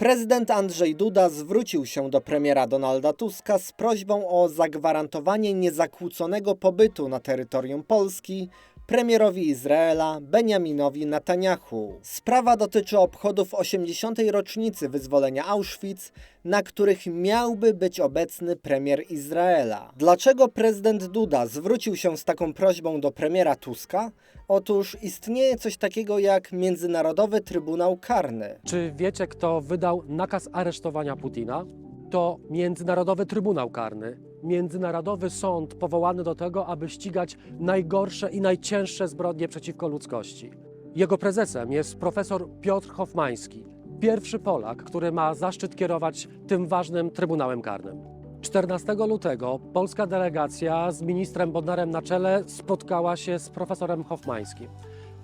Prezydent Andrzej Duda zwrócił się do premiera Donalda Tuska z prośbą o zagwarantowanie niezakłóconego pobytu na terytorium Polski premierowi Izraela Benjaminowi Netanyahu. Sprawa dotyczy obchodów 80. rocznicy wyzwolenia Auschwitz, na których miałby być obecny premier Izraela. Dlaczego prezydent Duda zwrócił się z taką prośbą do premiera Tuska? Otóż istnieje coś takiego jak Międzynarodowy Trybunał Karny. Czy wiecie, kto wydał nakaz aresztowania Putina? To Międzynarodowy Trybunał Karny. Międzynarodowy sąd powołany do tego, aby ścigać najgorsze i najcięższe zbrodnie przeciwko ludzkości. Jego prezesem jest profesor Piotr Hofmański, pierwszy Polak, który ma zaszczyt kierować tym ważnym Trybunałem Karnym. 14 lutego polska delegacja z ministrem Bodnarem na czele spotkała się z profesorem Hofmańskim.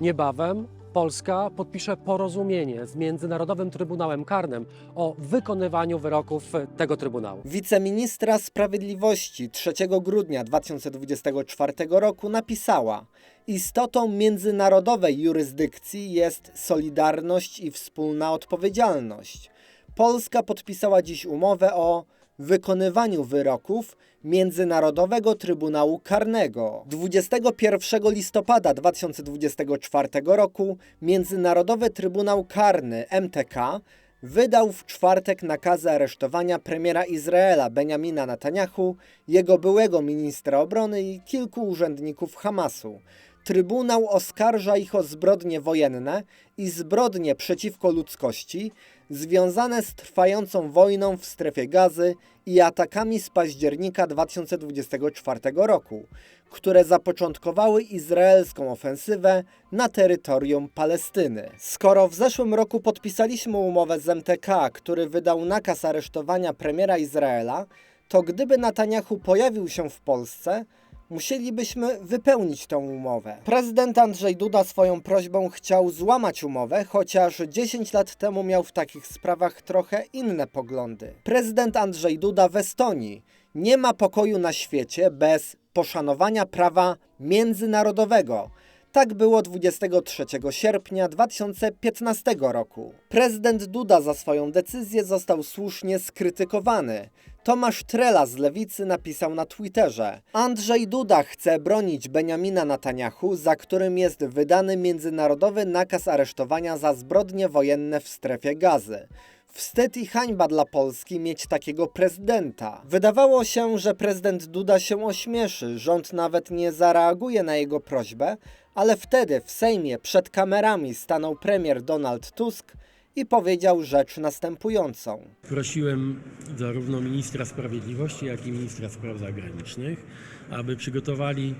Niebawem Polska podpisze porozumienie z Międzynarodowym Trybunałem Karnym o wykonywaniu wyroków tego Trybunału. Wiceministra Sprawiedliwości 3 grudnia 2024 roku napisała: Istotą międzynarodowej jurysdykcji jest solidarność i wspólna odpowiedzialność. Polska podpisała dziś umowę o wykonywaniu wyroków Międzynarodowego Trybunału Karnego. 21 listopada 2024 roku Międzynarodowy Trybunał Karny MTK wydał w czwartek nakazy aresztowania premiera Izraela Benjamina Netanyahu, jego byłego ministra obrony i kilku urzędników Hamasu. Trybunał oskarża ich o zbrodnie wojenne i zbrodnie przeciwko ludzkości związane z trwającą wojną w strefie gazy i atakami z października 2024 roku, które zapoczątkowały izraelską ofensywę na terytorium Palestyny. Skoro w zeszłym roku podpisaliśmy umowę z MTK, który wydał nakaz aresztowania premiera Izraela, to gdyby Netanyahu pojawił się w Polsce, musielibyśmy wypełnić tę umowę. Prezydent Andrzej Duda swoją prośbą chciał złamać umowę, chociaż 10 lat temu miał w takich sprawach trochę inne poglądy. Prezydent Andrzej Duda w Estonii nie ma pokoju na świecie bez poszanowania prawa międzynarodowego. Tak było 23 sierpnia 2015 roku. Prezydent Duda za swoją decyzję został słusznie skrytykowany. Tomasz Trela z Lewicy napisał na Twitterze: Andrzej Duda chce bronić Benjamina Netanyahu, za którym jest wydany międzynarodowy nakaz aresztowania za zbrodnie wojenne w strefie gazy. Wstyd i hańba dla Polski mieć takiego prezydenta. Wydawało się, że prezydent Duda się ośmieszy, rząd nawet nie zareaguje na jego prośbę, ale wtedy w Sejmie przed kamerami stanął premier Donald Tusk i powiedział rzecz następującą. Prosiłem zarówno ministra sprawiedliwości, jak i ministra spraw zagranicznych, aby przygotowali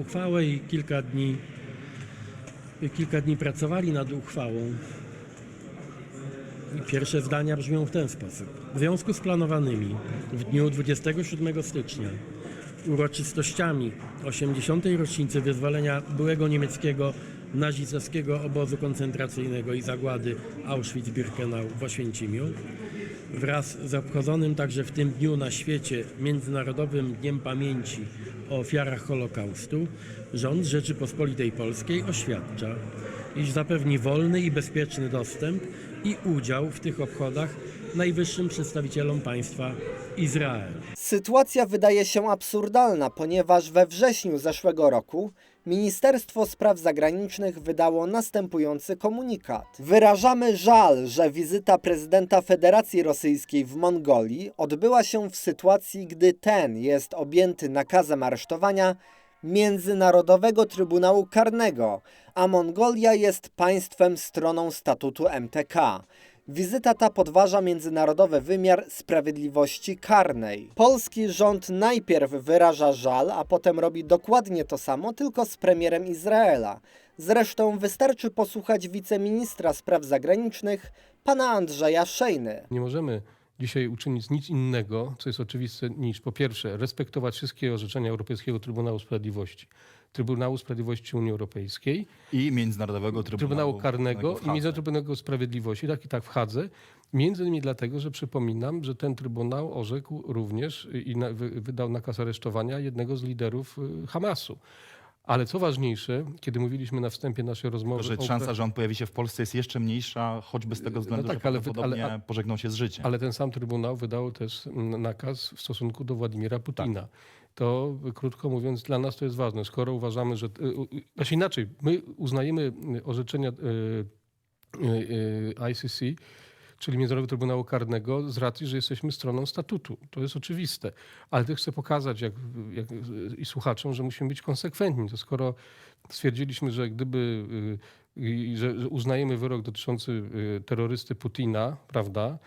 uchwałę i kilka dni, kilka dni pracowali nad uchwałą. Pierwsze zdania brzmią w ten sposób. W związku z planowanymi w dniu 27 stycznia uroczystościami 80. rocznicy wyzwolenia byłego niemieckiego nazistowskiego obozu koncentracyjnego i zagłady Auschwitz-Birkenau w Oświęcimiu wraz z obchodzonym także w tym dniu na świecie Międzynarodowym Dniem Pamięci o ofiarach Holokaustu rząd Rzeczypospolitej Polskiej oświadcza, iż zapewni wolny i bezpieczny dostęp i udział w tych obchodach najwyższym przedstawicielom państwa Izrael. Sytuacja wydaje się absurdalna, ponieważ we wrześniu zeszłego roku Ministerstwo Spraw Zagranicznych wydało następujący komunikat. Wyrażamy żal, że wizyta prezydenta Federacji Rosyjskiej w Mongolii odbyła się w sytuacji, gdy ten jest objęty nakazem aresztowania Międzynarodowego Trybunału Karnego, a Mongolia jest państwem stroną statutu MTK. Wizyta ta podważa międzynarodowy wymiar sprawiedliwości karnej. Polski rząd najpierw wyraża żal, a potem robi dokładnie to samo, tylko z premierem Izraela. Zresztą wystarczy posłuchać wiceministra spraw zagranicznych, pana Andrzeja Szejny. Nie możemy dzisiaj uczynić nic innego, co jest oczywiste, niż po pierwsze respektować wszystkie orzeczenia Europejskiego Trybunału Sprawiedliwości, Trybunału Sprawiedliwości Unii Europejskiej, I Międzynarodowego Trybunału, Trybunału Karnego i. Międzynarodowego Trybunału Sprawiedliwości, tak i tak w Hadze. Między innymi dlatego, że przypominam, że ten Trybunał orzekł również i na, wy, wydał nakaz aresztowania jednego z liderów y, Hamasu. Ale co ważniejsze, kiedy mówiliśmy na wstępie naszej rozmowy... że szansa, że on pojawi się w Polsce jest jeszcze mniejsza, choćby z tego względu, tak, że ale prawdopodobnie ale- pożegnał się z życiem. Ale ten sam Trybunał wydał też mm, nakaz w stosunku do Władimira Putina. To krótko mówiąc, dla nas to jest ważne. Skoro uważamy, że. y, y, Znaczy inaczej, my uznajemy y, orzeczenia ICC, czyli Międzynarodowego Trybunału Karnego, z racji, że jesteśmy stroną statutu. To jest oczywiste. Ale też chcę pokazać jak, jak, i słuchaczom, że musimy być konsekwentni. To skoro stwierdziliśmy, że gdyby. że, uznajemy wyrok dotyczący terrorysty Putina, prawda?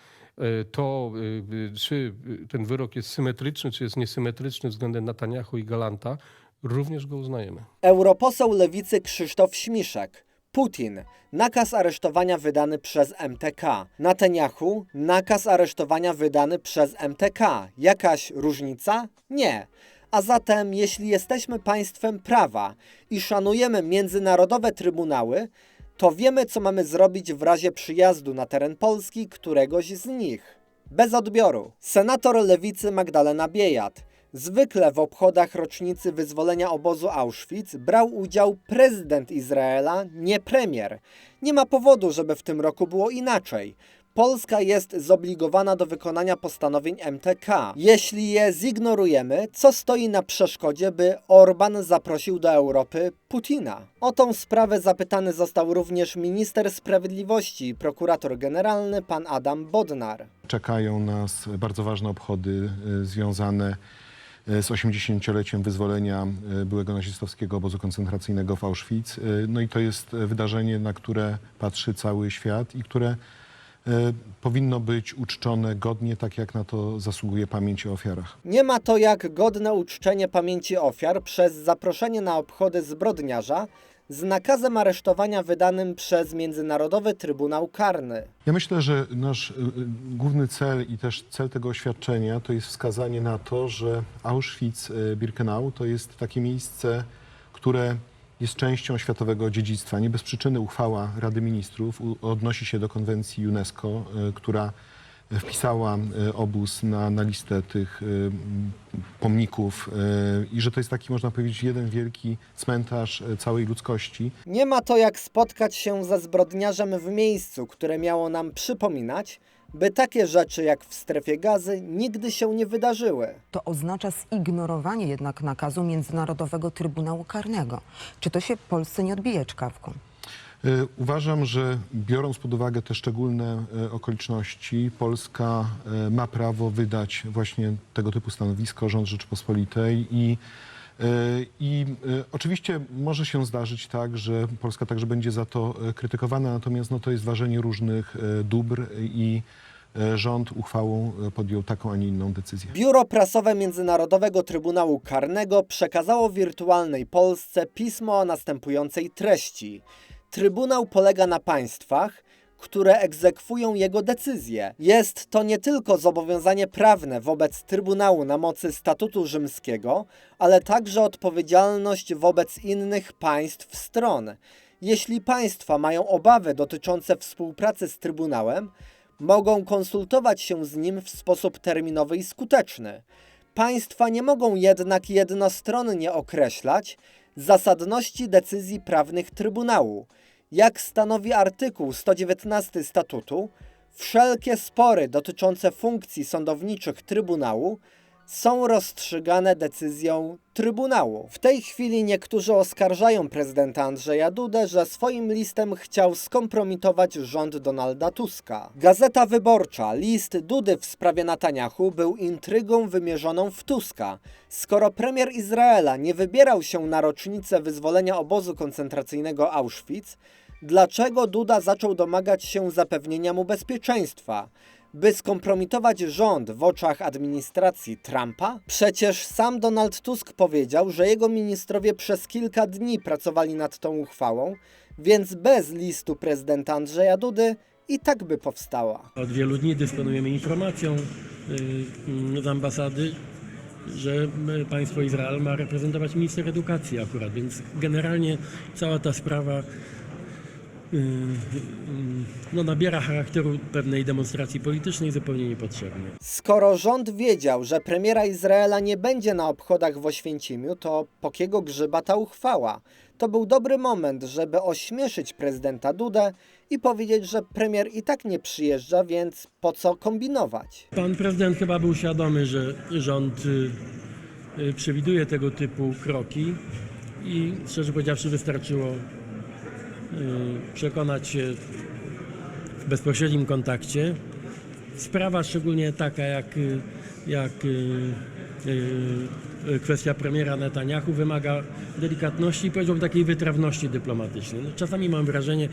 Y, To y, y, czy ten wyrok jest symetryczny, czy jest niesymetryczny względem Netanyahu i Galanta, również go uznajemy. Europoseł lewicy Krzysztof Śmiszek. Putin. Nakaz aresztowania wydany przez MTK. Netanyahu. Nakaz aresztowania wydany przez MTK. Jakaś różnica? Nie. A zatem, jeśli jesteśmy państwem prawa i szanujemy międzynarodowe trybunały, to wiemy, co mamy zrobić w razie przyjazdu na teren Polski któregoś z nich. Bez odbioru. Senator lewicy Magdalena Biejat. Zwykle w obchodach rocznicy wyzwolenia obozu Auschwitz brał udział prezydent Izraela, nie premier. Nie ma powodu, żeby w tym roku było inaczej. Polska jest zobligowana do wykonania postanowień MTK. Jeśli je zignorujemy, co stoi na przeszkodzie, by Orban zaprosił do Europy Putina? O tą sprawę zapytany został również minister sprawiedliwości prokurator generalny pan Adam Bodnar. Czekają nas bardzo ważne obchody y, związane y, z 80-leciem wyzwolenia y, byłego nazistowskiego obozu koncentracyjnego w Auschwitz. No i to jest wydarzenie, na które patrzy cały świat i które powinno być uczczone godnie, tak jak na to zasługuje pamięć o ofiarach. Nie ma to jak godne uczczenie pamięci ofiar przez zaproszenie na obchody zbrodniarza z nakazem aresztowania wydanym przez Międzynarodowy Trybunał Karny. Ja myślę, że nasz y, główny cel i też cel tego oświadczenia to jest wskazanie na to, że Auschwitz-Birkenau to jest takie miejsce, które jest częścią światowego dziedzictwa. Nie bez przyczyny uchwała Rady Ministrów odnosi się do konwencji UNESCO, y, która wpisała y, obóz na, na listę tych m, pomników i że to jest taki, można powiedzieć, jeden wielki cmentarz całej ludzkości. Nie ma to jak spotkać się ze zbrodniarzem w miejscu, które miało nam przypominać, by takie rzeczy jak w strefie gazy nigdy się nie wydarzyły. To oznacza zignorowanie jednak nakazu Międzynarodowego Trybunału Karnego. Czy to się Polsce nie odbije czkawką? Y, Uważam, że biorąc pod uwagę te szczególne y, okoliczności, Polska y, ma prawo wydać właśnie tego typu stanowisko, rząd Rzeczypospolitej i i y, oczywiście może się zdarzyć tak, że Polska także będzie za to y, krytykowana, natomiast no, to jest ważenie różnych dóbr i rząd uchwałą podjął taką, a nie inną decyzję. Biuro Prasowe Międzynarodowego Trybunału Karnego przekazało wirtualnej Polsce pismo o następującej treści. Trybunał polega na państwach, które egzekwują jego decyzje. Jest to nie tylko zobowiązanie prawne wobec Trybunału na mocy Statutu Rzymskiego, ale także odpowiedzialność wobec innych państw stron. Jeśli państwa mają obawy dotyczące współpracy z Trybunałem, mogą konsultować się z nim w sposób terminowy i skuteczny. Państwa nie mogą jednak jednostronnie określać zasadności decyzji prawnych Trybunału. Jak stanowi artykuł 119 statutu, wszelkie spory dotyczące funkcji sądowniczych Trybunału są rozstrzygane decyzją Trybunału. W tej chwili niektórzy oskarżają prezydenta Andrzeja Dudę, że swoim listem chciał skompromitować rząd Donalda Tuska. Gazeta Wyborcza, list Dudy w sprawie Netanyahu był intrygą wymierzoną w Tuska. Skoro premier Izraela nie wybierał się na rocznicę wyzwolenia obozu koncentracyjnego Auschwitz, dlaczego Duda zaczął domagać się zapewnienia mu bezpieczeństwa? by skompromitować rząd w oczach administracji Trumpa? Przecież sam Donald Tusk powiedział, że jego ministrowie przez kilka dni pracowali nad tą uchwałą, więc bez listu prezydenta Andrzeja Dudy i tak by powstała. Od wielu dni dysponujemy informacją y, y, z ambasady, że y, państwo Izrael ma reprezentować minister edukacji akurat, więc generalnie cała ta sprawa no, nabiera charakteru pewnej demonstracji politycznej zupełnie niepotrzebnie. Skoro rząd wiedział, że premiera Izraela nie będzie na obchodach w Oświęcimiu, to po kiego grzyba ta uchwała? To był dobry moment, żeby ośmieszyć prezydenta Dudę i powiedzieć, że premier i tak nie przyjeżdża, więc po co kombinować? Pan prezydent chyba był świadomy, że rząd y, y, przewiduje tego typu kroki i szczerze powiedziawszy wystarczyło y, przekonać się w bezpośrednim kontakcie. Sprawa szczególnie taka jak, y, jak y, y, y, kwestia premiera Netanyahu wymaga delikatności i powiedziałbym takiej wytrawności dyplomatycznej. No, czasami mam wrażenie,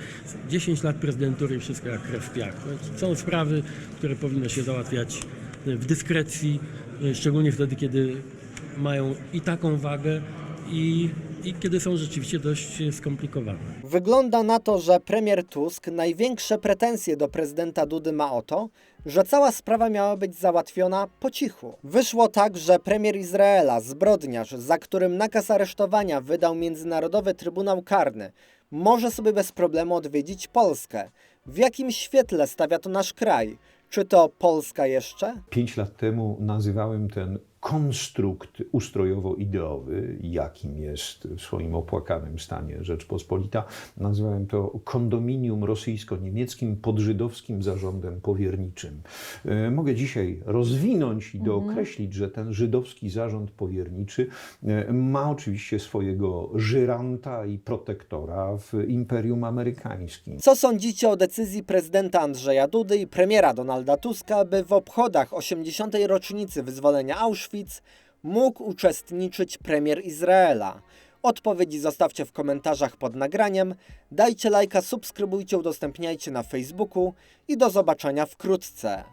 10 lat prezydentury i wszystko jak krew w piach. No, Są sprawy, które powinno się załatwiać w dyskrecji, y, szczególnie wtedy, kiedy mają i taką wagę i, i kiedy są rzeczywiście dość skomplikowane. Wygląda na to, że premier Tusk największe pretensje do prezydenta Dudy ma o to, że cała sprawa miała być załatwiona po cichu. Wyszło tak, że premier Izraela, zbrodniarz, za którym nakaz aresztowania wydał Międzynarodowy Trybunał Karny, może sobie bez problemu odwiedzić Polskę. W jakim świetle stawia to nasz kraj? Czy to Polska jeszcze? Pięć lat temu nazywałem ten konstrukt ustrojowo-ideowy, jakim jest w swoim opłakanym stanie Rzeczpospolita, nazywałem to kondominium rosyjsko-niemieckim pod żydowskim zarządem powierniczym. E, Mogę dzisiaj rozwinąć i dookreślić, że ten żydowski zarząd powierniczy e, ma oczywiście swojego żyranta i protektora w Imperium Amerykańskim. Co sądzicie o decyzji prezydenta Andrzeja Dudy i premiera Donalda Tuska, by w obchodach 80. rocznicy wyzwolenia Auschwitz mógł uczestniczyć premier Izraela? Odpowiedzi zostawcie w komentarzach pod nagraniem, dajcie lajka, subskrybujcie, udostępniajcie na Facebooku i do zobaczenia wkrótce.